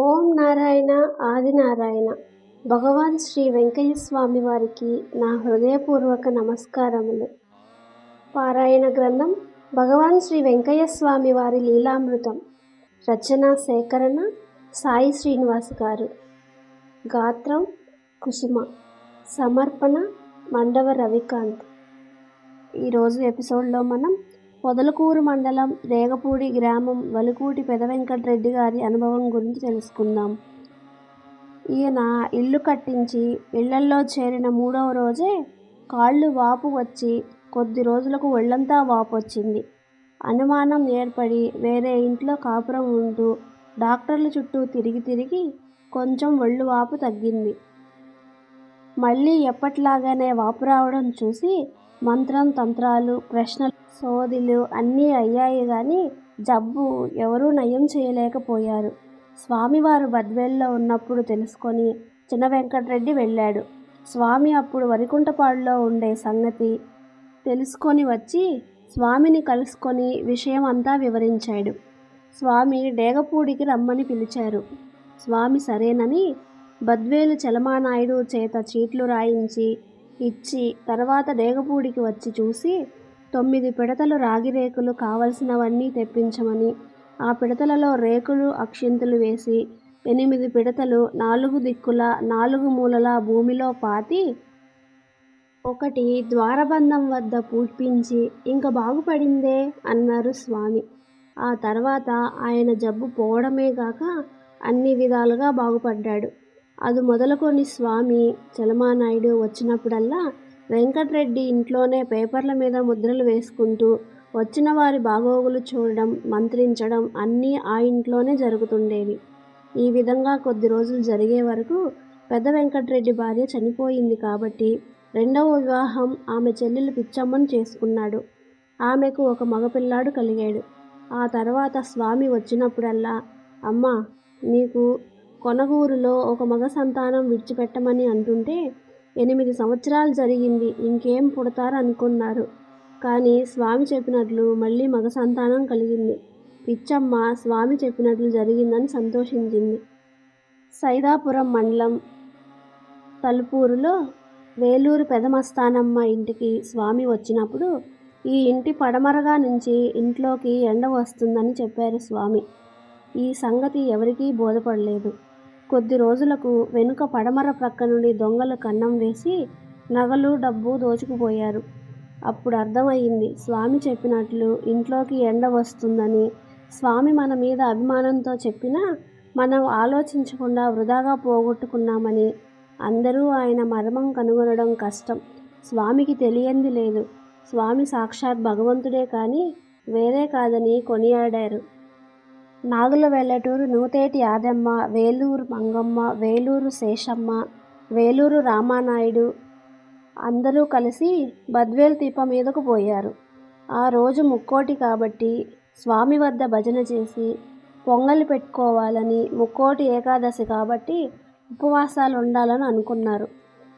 ఓం నారాయణ ఆదినారాయణ భగవాన్ శ్రీ వెంకయ్య స్వామి వారికి నా హృదయపూర్వక నమస్కారములు. పారాయణ గ్రంథం భగవాన్ శ్రీ వెంకయ్య స్వామి వారి లీలామృతం. రచన సేకరణ సాయి శ్రీనివాస్ గారు. గాత్రం కుసుమ. సమర్పణ మండవ రవికాంత్. ఈరోజు ఎపిసోడ్లో మనం పొదలకూరు మండలం రేగపూడి గ్రామం వలుకూటి పెదవెంకటరెడ్డి గారి అనుభవం గురించి తెలుసుకుందాం. ఈయన ఇల్లు కట్టించి ఇళ్ళల్లో చేరిన మూడవ రోజే కాళ్ళు వాపు వచ్చి కొద్ది రోజులకు ఒళ్ళంతా వాపు వచ్చింది. అనుమానం ఏర్పడి వేరే ఇంట్లో కాపురం ఉంటూ డాక్టర్ల చుట్టూ తిరిగి తిరిగి కొంచెం ఒళ్ళు వాపు తగ్గింది. మళ్ళీ ఎప్పట్లాగానే వాపు రావడం చూసి మంత్రం తంత్రాలు ప్రశ్నలు సోదిలు అన్నీ అయ్యాయి కానీ జబ్బు ఎవరూ నయం చేయలేకపోయారు. స్వామివారు బద్వేల్లో ఉన్నప్పుడు తెలుసుకొని చిన్న వెంకటరెడ్డి వెళ్ళాడు. స్వామి అప్పుడు వరికుంటపాడులో ఉండే సంగతి తెలుసుకొని వచ్చి స్వామిని కలుసుకొని విషయం అంతా వివరించాడు. స్వామి డేగపూడికి రమ్మని పిలిచారు. స్వామి సరేనని బద్వేలు చలమానాయుడు చేత చీట్లు రాయించి ఇచ్చి తర్వాత డేగపూడికి వచ్చి చూసి తొమ్మిది పిడతలు రాగి రేకులు కావలసినవన్నీ తెప్పించమని ఆ పిడతలలో రేకులు అక్షింతలు వేసి ఎనిమిది పిడతలు నాలుగు దిక్కుల నాలుగు మూలల భూమిలో పాతి ఒకటి ద్వారబంధం వద్ద పూడ్పించి ఇంక బాగుపడిందే అన్నారు స్వామి. ఆ తర్వాత ఆయన జబ్బు పోవడమే గాక అన్ని విధాలుగా బాగుపడ్డాడు. అది మొదలుకొని స్వామి చలమానాయుడు వచ్చినప్పుడల్లా వెంకట్రెడ్డి ఇంట్లోనే పేపర్ల మీద ముద్రలు వేసుకుంటూ వచ్చిన వారి బాగోగులు చూడడం మంత్రించడం అన్నీ ఆ ఇంట్లోనే జరుగుతుండేవి. ఈ విధంగా కొద్ది రోజులు జరిగే వరకు పెద్ద వెంకట్రెడ్డి భార్య చనిపోయింది కాబట్టి రెండవ వివాహం ఆమె చెల్లెలు పిచ్చమ్మను చేసుకున్నాడు. ఆమెకు ఒక మగపిల్లాడు కలిగాడు. ఆ తర్వాత స్వామి వచ్చినప్పుడల్లా అమ్మా నీకు కొనగూరులో ఒక మగ సంతానం విడిచిపెట్టమని అంటుంటే ఎనిమిది సంవత్సరాలు జరిగింది ఇంకేం పుడతారు అనుకున్నారు. కానీ స్వామి చెప్పినట్లు మళ్ళీ మగ సంతానం కలిగింది. పిచ్చమ్మ స్వామి చెప్పినట్లు జరిగిందని సంతోషించింది. సైదాపురం మండలం తలుపూరులో వేలూరు పెదమస్తానమ్మ ఇంటికి స్వామి వచ్చినప్పుడు ఈ ఇంటి పడమరగా నుంచి ఇంట్లోకి ఎండ వస్తుందని చెప్పారు స్వామి. ఈ సంగతి ఎవరికీ బోధపడలేదు. కొద్ది రోజులకు వెనుక పడమర ప్రక్క నుండి దొంగలు కన్నం వేసి నగలు డబ్బు దోచుకుపోయారు. అప్పుడు అర్థమయ్యింది స్వామి చెప్పినట్లు ఇంట్లోకి ఎండ వస్తుందని. స్వామి మన మీద అభిమానంతో చెప్పినా మనం ఆలోచించకుండా వృధాగా పోగొట్టుకున్నామని. అందరూ ఆయన మర్మం కనుగొనడం కష్టం. స్వామికి తెలియంది లేదు. స్వామి సాక్షాత్ భగవంతుడే కానీ వేరే కాదని కొనియాడారు. నాగుల వెల్లటూరు నూతేటి యాదమ్మ వేలూరు మంగమ్మ వేలూరు శేషమ్మ వేలూరు రామానాయుడు అందరూ కలిసి బద్వేల్ తీప మీదకు పోయారు. ఆ రోజు ముక్కోటి కాబట్టి స్వామి వద్ద భజన చేసి పొంగలి పెట్టుకోవాలని ముక్కోటి ఏకాదశి కాబట్టి ఉపవాసాలు ఉండాలని అనుకున్నారు.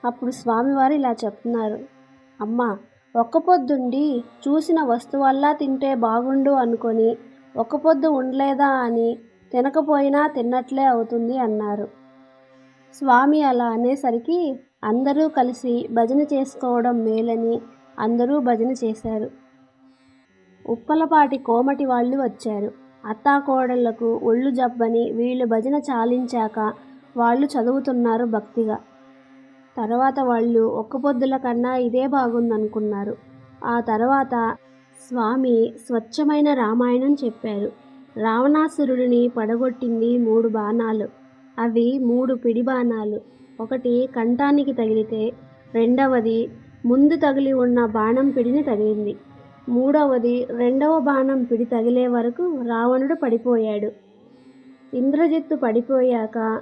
అప్పుడు స్వామివారు ఇలా చెప్తున్నారు. అమ్మ ఒక్క పొద్దుండి చూసిన వస్తువల్లా తింటే బాగుండు అనుకొని ఒక పొద్దు ఉండలేదా అని తినకపోయినా తిన్నట్లే అవుతుంది అన్నారు. స్వామి అలా అనేసరికి అందరూ కలిసి భజన చేసుకోవడం మేలని అందరూ భజన చేశారు. ఉప్పలపాటి కోమటి వాళ్ళు వచ్చారు. అత్తాకోడళ్ళకు ఒళ్ళు జబ్బని వీళ్ళు భజన చాలించాక వాళ్ళు చదువుతున్నారు భక్తిగా. తర్వాత వాళ్ళు ఒక్క పొద్దుల కన్నా ఇదే బాగుందనుకున్నారు. ఆ తర్వాత స్వామి స్వచ్ఛమైన రామాయణం చెప్పారు. రావణాసురుడిని పడగొట్టింది మూడు బాణాలు. అవి మూడు పిడి బాణాలు. ఒకటి కంఠానికి తగిలితే రెండవది ముందు తగిలి ఉన్న బాణం పిడిని తగిలింది. మూడవది రెండవ బాణం పిడి తగిలే వరకు రావణుడు పడిపోయాడు. ఇంద్రజిత్తు పడిపోయాక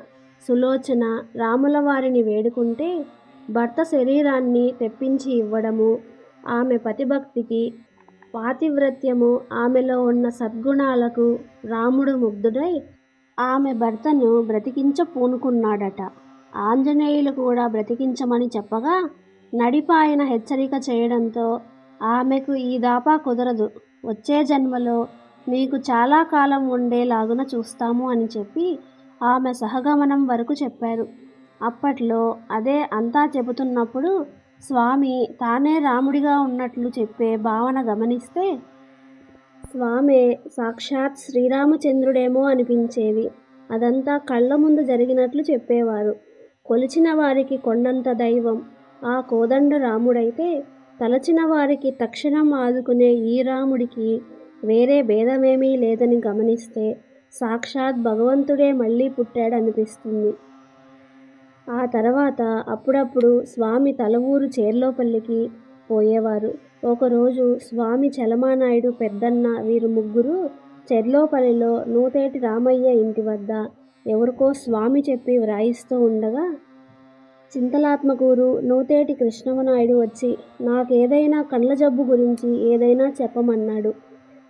సులోచన రాముల వారిని వేడుకుంటే భర్త శరీరాన్ని తెప్పించి ఇవ్వడము ఆమె పతిభక్తికి పాతివ్రత్యము ఆమెలో ఉన్న సద్గుణాలకు రాముడు ముగ్ధుడై ఆమె భర్తను బ్రతికించ పూనుకున్నాడట. ఆంజనేయులు కూడా బ్రతికించమని చెప్పగా నడిపాయన హెచ్చరిక చేయడంతో ఆమెకు ఈ దాపా కుదరదు. వచ్చే జన్మలో మీకు చాలా కాలం ఉండేలాగున చూస్తాము అని చెప్పి ఆమె సహగమనం వరకు చెప్పారు. అప్పట్లో అదే అంతా చెబుతున్నప్పుడు స్వామి తానే రాముడిగా ఉన్నట్లు చెప్పే భావన గమనిస్తే స్వామి సాక్షాత్ శ్రీరామచంద్రుడేమో అనిపించేది అదంతా కళ్ళ ముందు జరిగినట్లు చెప్పేవారు. కొలిచిన వారికి కొండంత దైవం. ఆ కోదండ రాముడైతే తలచిన వారికి తక్షణం ఆదుకునే ఈ రాముడికి వేరే భేదమేమీ లేదని గమనిస్తే సాక్షాత్ భగవంతుడే మళ్ళీ పుట్టాడనిపిస్తుంది. ఆ తర్వాత అప్పుడప్పుడు స్వామి తల ఊరు చేర్లోపల్లికి పోయేవారు. ఒకరోజు స్వామి చలమానాయుడు పెద్దన్న వీరు ముగ్గురు చెర్లోపల్లిలో నూతేటి రామయ్య ఇంటి వద్ద ఎవరికో స్వామి చెప్పి వ్రాయిస్తూ ఉండగా చింతలాత్మకూరు నూతేటి కృష్ణమనాయుడు వచ్చి నాకేదైనా కళ్ళ జబ్బు గురించి ఏదైనా చెప్పమన్నాడు.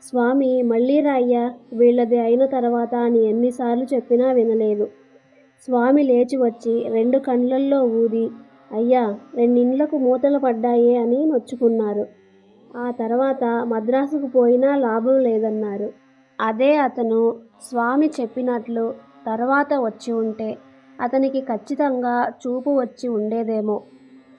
స్వామి మళ్ళీ రాయ్య వీళ్ళది అయిన తర్వాత అని ఎన్నిసార్లు చెప్పినా వినలేదు. స్వామి లేచి వచ్చి రెండు కండ్లల్లో ఊది అయ్యా రెండిండ్లకు మూతలు పడ్డాయే అని నొచ్చుకున్నారు. ఆ తర్వాత మద్రాసుకు పోయినా లాభం లేదన్నారు. అదే అతను స్వామి చెప్పినట్లు తర్వాత వచ్చి ఉంటే అతనికి ఖచ్చితంగా చూపు వచ్చి ఉండేదేమో.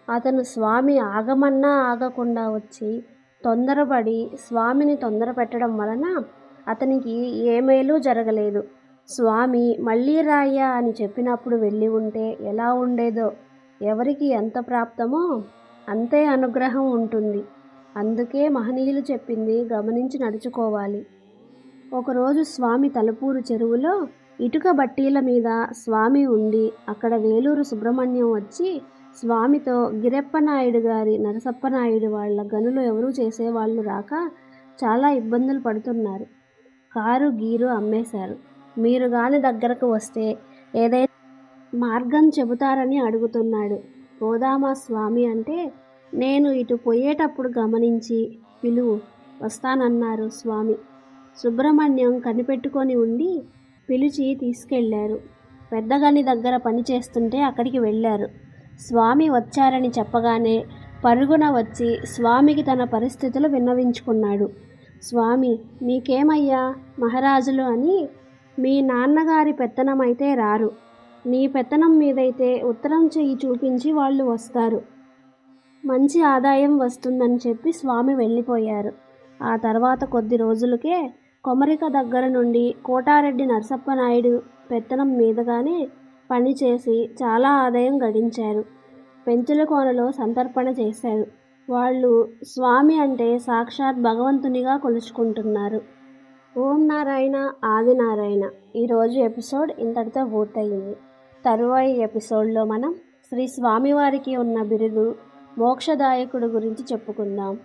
అతను స్వామి ఆగమన్నా ఆగకుండా వచ్చి తొందరపడి స్వామిని తొందర పెట్టడం వలన అతనికి ఏ మేలు జరగలేదు. స్వామి మళ్ళీ రాయ్యా అని చెప్పినప్పుడు వెళ్ళి ఉంటే ఎలా ఉండేదో? ఎవరికి ఎంత ప్రాప్తమో అంతే అనుగ్రహం ఉంటుంది. అందుకే మహనీయులు చెప్పింది గమనించి నడుచుకోవాలి. ఒకరోజు స్వామి తలుపూరు చెరువులో ఇటుక బట్టీల మీద స్వామి ఉండి అక్కడ వేలూరు సుబ్రహ్మణ్యం వచ్చి స్వామితో గిరెప్పనాయుడు గారి నరసప్పనాయుడు వాళ్ళ గనులు ఎవరూ చేసేవాళ్ళు రాక చాలా ఇబ్బందులు పడుతున్నారు. కారు గీరు అమ్మేశారు. మీరు గాని దగ్గరకు వస్తే ఏదైనా మార్గం చెబుతారని అడుగుతున్నాడు. పోదామా స్వామి అంటే నేను ఇటు పోయేటప్పుడు గమనించి పిలువు వస్తానన్నారు స్వామి. సుబ్రహ్మణ్యం కనిపెట్టుకొని ఉండి పిలిచి తీసుకెళ్ళారు పెద్దగని దగ్గర పని చేస్తుంటే అక్కడికి వెళ్ళారు. స్వామి వచ్చారని చెప్పగానే పరుగున వచ్చి స్వామికి తన పరిస్థితులు విన్నవించుకున్నాడు. స్వామి మీకేమయ్యా మహారాజులు అని మీ నాన్నగారి పెత్తనమైతే రారు. నీ పెత్తనం మీదైతే ఉత్తరం చెయ్యి చూపించి వాళ్ళు వస్తారు. మంచి ఆదాయం వస్తుందని చెప్పి స్వామి వెళ్ళిపోయారు. ఆ తర్వాత కొద్ది రోజులకే కొమరిక దగ్గర నుండి కోటారెడ్డి నరసప్పనాయుడు పెత్తనం మీదగానే పనిచేసి చాలా ఆదాయం గడించారు. పెంచుల కోనలో సంతర్పణ చేశారు. వాళ్ళు స్వామి అంటే సాక్షాత్ భగవంతునిగా కొలుచుకుంటున్నారు. ఓం నారాయణ ఆది నారాయణ. ఈరోజు ఎపిసోడ్ ఇంతటితో పూర్తయింది. తరువాయి ఎపిసోడ్లో మనం శ్రీ స్వామివారికి ఉన్న బిరుదు మోక్షదాయకుడు గురించి చెప్పుకుందాం.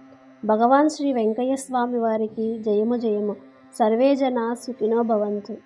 భగవాన్ శ్రీ వెంకయ్య స్వామి వారికి జయము. జయము సర్వేజన సుఖినో భవంతు.